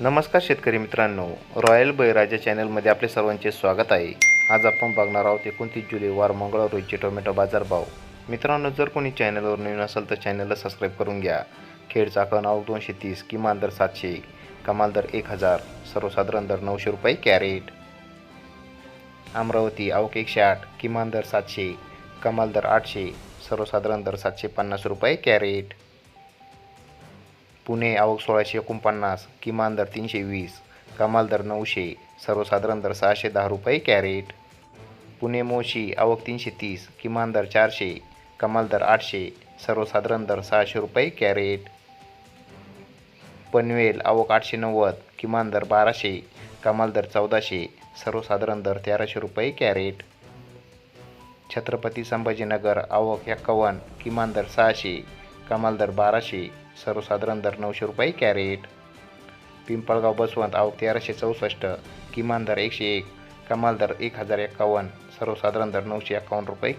नमस्कार शेतकरी मित्रांनो. रॉयल बळीराजा चॅनलमध्ये आपले सर्वांचे स्वागत आहे. आज आपण बघणार आहोत एकोणतीस जुलै वार मंगळवार रोजचे टोमॅटो बाजारभाव मित्रांनो जर कोणी चॅनलवर नवीन असेल तर चॅनलला सबस्क्राईब करून घ्या. खेड चाकण आवक दोनशे तीस किमान दर सातशे कमाल दर एक हजार सर्वसाधारण दर नऊशे रुपये कॅरेट. अमरावती आवक एकशे आठ किमान दर सातशे कमाल दर आठशे सर्वसाधारण दर सातशे पन्नास रुपये कॅरेट. पुणे आवक सोळाशे एकोणपन्नास किमान दर तीनशे वीस कमाल दर नऊशे सर्वसाधारण दर सहाशे दहा रुपये कॅरेट. पुणे मोशी आवक तीनशे तीस किमान दर चारशे कमाल दर आठशे सर्वसाधारण दर सहाशे रुपये कॅरेट. पनवेल आवक आठशे नव्वद किमान दर बाराशे कमाल दर चौदाशे सर्वसाधारण दर तेराशे रुपये कॅरेट. छत्रपती संभाजीनगर आवक एक्कावन्न किमान दर सहाशे कमाल दर बाराशे सर्वसाधारण दर नऊशे रुपये कॅरेट. पिंपळगाव बसवंत आवक तेराशे चौसष्ट किमान दर एकशे एक कमाल दर एक हजार एक्कावन्न सर्वसाधारण दर नऊशे एक्कावन्न रुपये